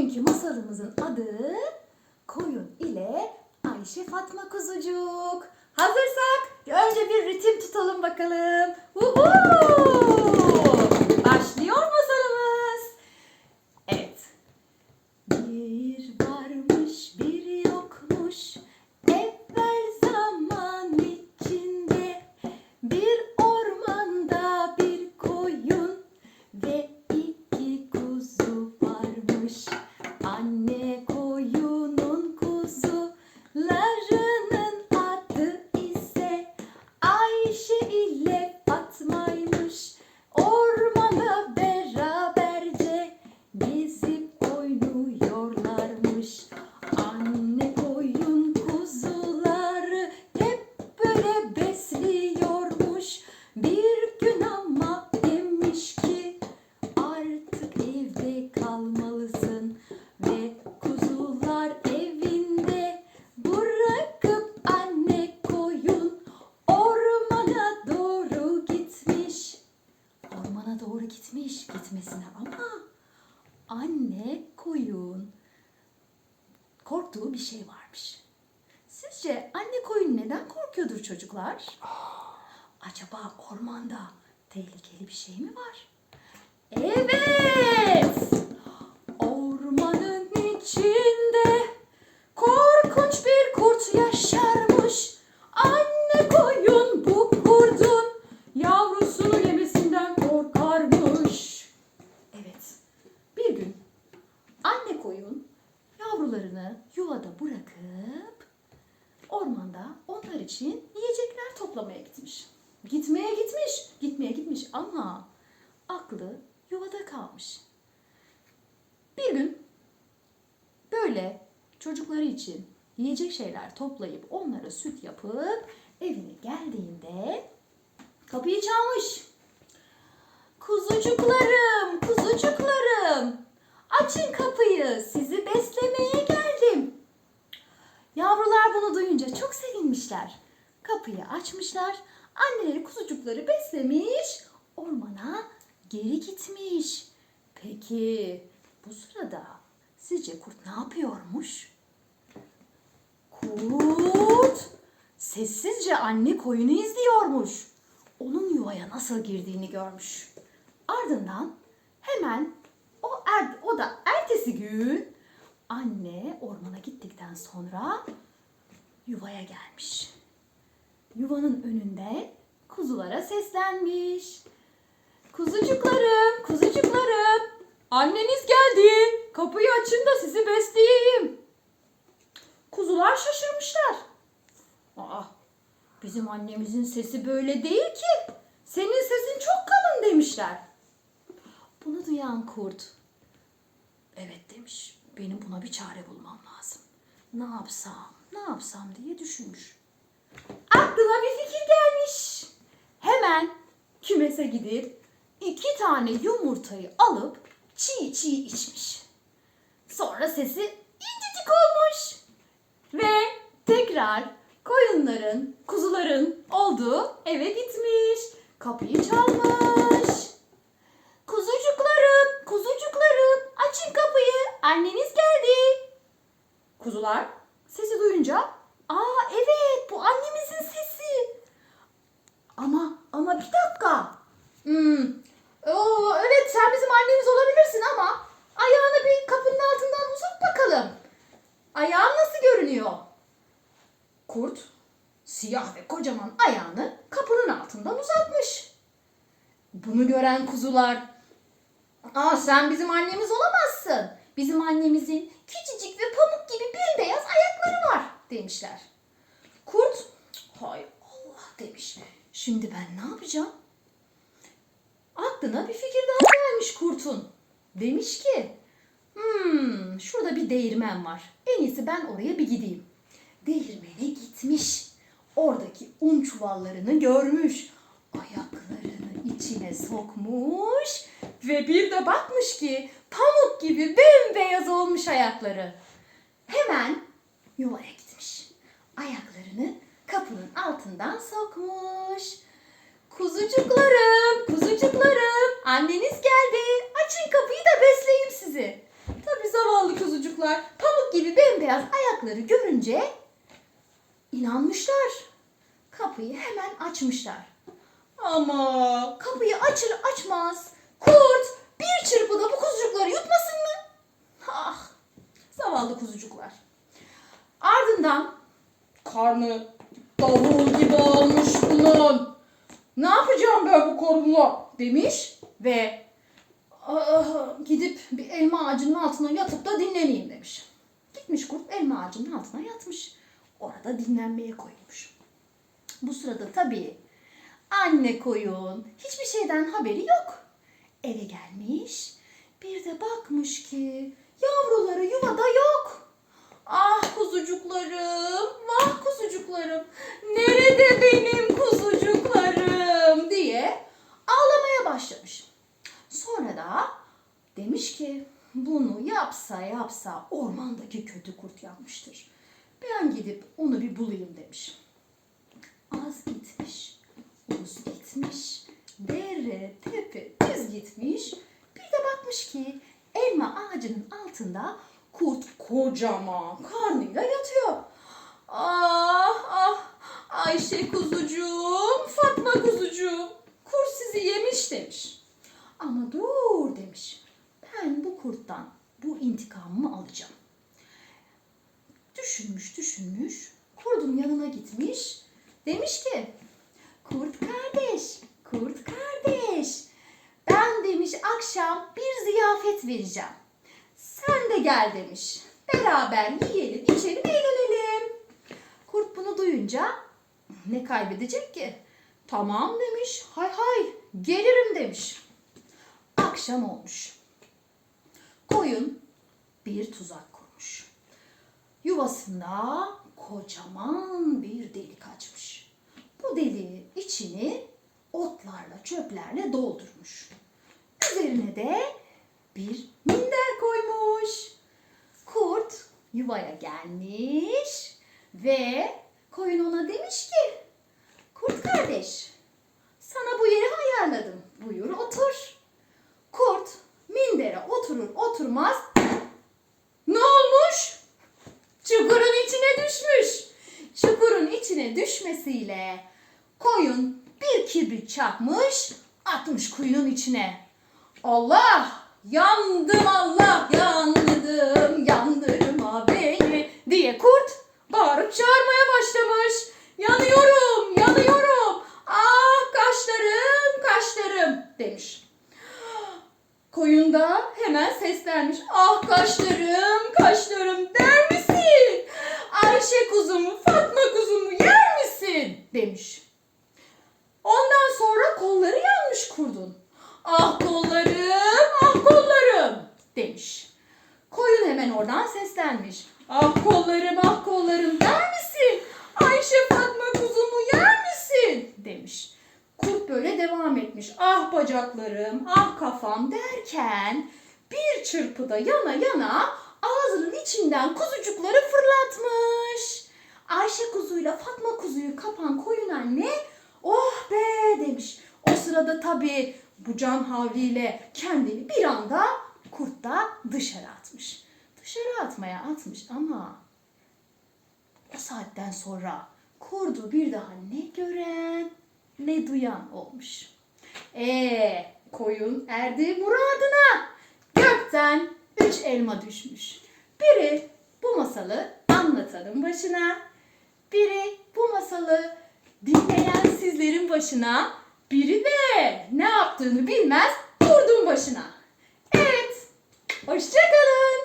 Bugünkü masalımızın adı Koyun ile Ayşe Fatma Kuzucuk. Hazırsak önce bir ritim tutalım bakalım. Uhu! Başlıyor masalımız. Evet. Bir varmış şey varmış. Sizce anne koyun neden korkuyordur çocuklar? Acaba ormanda tehlikeli bir şey mi var? Evet! İçin yiyecekler toplamaya gitmiş. Gitmeye gitmiş, gitmeye gitmiş ama aklı yuvada kalmış. Bir gün böyle çocukları için yiyecek şeyler toplayıp onlara süt yapıp evine geldiğinde kapıyı çalmış. Kuzucuklarım, kuzucuklarım. Açın kapıyı, sizi beslemeye geldim. Yavrular bunu duyunca çok sevinmişler. Kapıyı açmışlar. Anneleri kuzucukları beslemiş, ormana geri gitmiş. Peki bu sırada sizce kurt ne yapıyormuş? Kurt sessizce anne koyunu izliyormuş. Onun yuvaya nasıl girdiğini görmüş. Ardından hemen o, er, o da ertesi gün anne ormana gittikten sonra yuvaya gelmiş. Yuvanın önünde kuzulara seslenmiş. Kuzucuklarım, kuzucuklarım. Anneniz geldi. Kapıyı açın da sizi besleyeyim. Kuzular şaşırmışlar. Aa, bizim annemizin sesi böyle değil ki. Senin sesin çok kalın demişler. Bunu duyan kurt, evet demiş, benim buna bir çare bulmam lazım. Ne yapsam, ne yapsam diye düşünmüş. Aklına bir fikir gelmiş. Hemen kümese gidip iki tane yumurtayı alıp çiğ çiğ içmiş. Sonra sesi incecik olmuş. Ve tekrar koyunların, kuzuların olduğu eve gitmiş. Kapıyı çalmış. Kuzucuklarım, kuzucuklarım açın kapıyı. Anneniz geldi. Kuzular sesi duyunca aa evet bu annemizin sesi. Ama ama bir dakika. Hmm. Oo, evet sen bizim annemiz olabilirsin ama ayağını bir kapının altından uzat bakalım. Ayağın nasıl görünüyor? Kurt siyah ve kocaman ayağını kapının altından uzatmış. Bunu gören kuzular Aa sen bizim annemiz olamazsın. Bizim annemizin küçücük ve pamuk gibi bembeyaz ayakları var demişler. Kurt hay Allah demiş. Şimdi ben ne yapacağım? Aklına bir fikir daha gelmiş kurtun. Demiş ki hmm, şurada bir değirmen var. En iyisi ben oraya bir gideyim. Değirmene gitmiş. Oradaki un çuvallarını görmüş. Ayaklarını içine sokmuş ve bir de bakmış ki pamuk gibi bembeyaz olmuş ayakları. Hemen yuvaya gitmiş. Ayaklarını kapının altından sokmuş. Kuzucuklarım, kuzucuklarım, anneniz geldi. Açın kapıyı da besleyeyim sizi. Tabii zavallı bembeyaz ayakları görünce inanmışlar. Kapıyı hemen açmışlar. Ama kapıyı açır açmaz kurt bir çırpıda bu kuzucukları yutmasın mı? Ah zavallı kuzucuklar. Ardından karnı davul gibi olmuş bunun. Ne yapacağım ben bu karınla demiş ve "Ah, gidip bir elma ağacının altına yatıp da dinleneyim demiş. Gitmiş kurt elma ağacının altına yatmış. Orada dinlenmeye koyulmuş. Bu sırada tabii anne koyun hiçbir şeyden haberi yok. Eve gelmiş bir de bakmış ki yavruları yuvada yok. Ah kuzucuklarım, vah kuzucuklarım, nerede benim kuzucuklarım diye ağlamaya başlamış. Sonra da demiş ki bunu yapsa yapsa ormandaki kötü kurt yapmıştır. Ben gidip onu bir bulayım demiş. Az gitmiş, uz gitmiş, dere, tepe, düz gitmiş. Bir de bakmış ki elma ağacının altında kurt kocaman karnıyla yatıyor. Ah ah Ayşe kuzucuğum, Fatma kuzucuğum, kurt sizi yemiş demiş. Ama dur demiş. Ben bu kurttan bu intikamımı alacağım. Düşünmüş düşünmüş. Kurdun yanına gitmiş. Demiş ki kurt kardeş, kurt kardeş. Ben demiş akşam bir ziyafet vereceğim. Sen de gel demiş. Beraber yiyelim, içelim, eğlenelim. Kurt bunu duyunca ne kaybedecek ki? Tamam demiş. Hay hay gelirim demiş. Akşam olmuş. Koyun bir tuzak kurmuş. Yuvasında kocaman bir delik açmış. Bu deliğin içini otlarla, çöplerle doldurmuş. Üzerine de bir minder koymuş. Kurt yuvaya gelmiş ve koyun ona demiş ki Kurt kardeş sana bu yeri ayarladım. Buyur otur. Kurt mindere oturur oturmaz ne olmuş? Çukurun içine düşmüş. Çukurun içine düşmesiyle koyun bir kibrit çakmış atmış kuyunun içine. Allah! Yandım Allah! Yandım! Yandırma beni! diye kurt bağırıp çağırmaya başlamış. Yanıyorum! Yanıyorum! Ah kaşlarım! Kaşlarım! demiş. Koyun da hemen seslenmiş. Ah kaşlarım, kaşlarım der misin? Ayşe kuzumu, Fatma kuzumu yer misin? Demiş. Ondan sonra kolları yanmış kurdun. Ah kollarım, ah kollarım demiş. Koyun hemen oradan seslenmiş. Ah kollarım, ah kollarım der misin? Ayşe Fatma kuzumu yer misin? demiş. Kurt böyle devam etmiş. Ah bacaklarım, ah kafam derken bir çırpıda yana yana ağzının içinden kuzucukları fırlatmış. Ayşe kuzuyla Fatma kuzuyu kapan koyun anne oh be demiş. O sırada tabii bu can havliyle kendini bir anda kurt da dışarı atmış. Dışarı atmaya atmış ama o saatten sonra kurdu bir daha ne gören ne duyan olmuş. Ee, koyun erdi muradına. Gökten üç elma düşmüş. Biri bu masalı anlatanın başına, biri bu masalı dinleyen sizlerin başına, biri de ne yaptığını bilmez kurdun başına. Evet, hoşçakalın.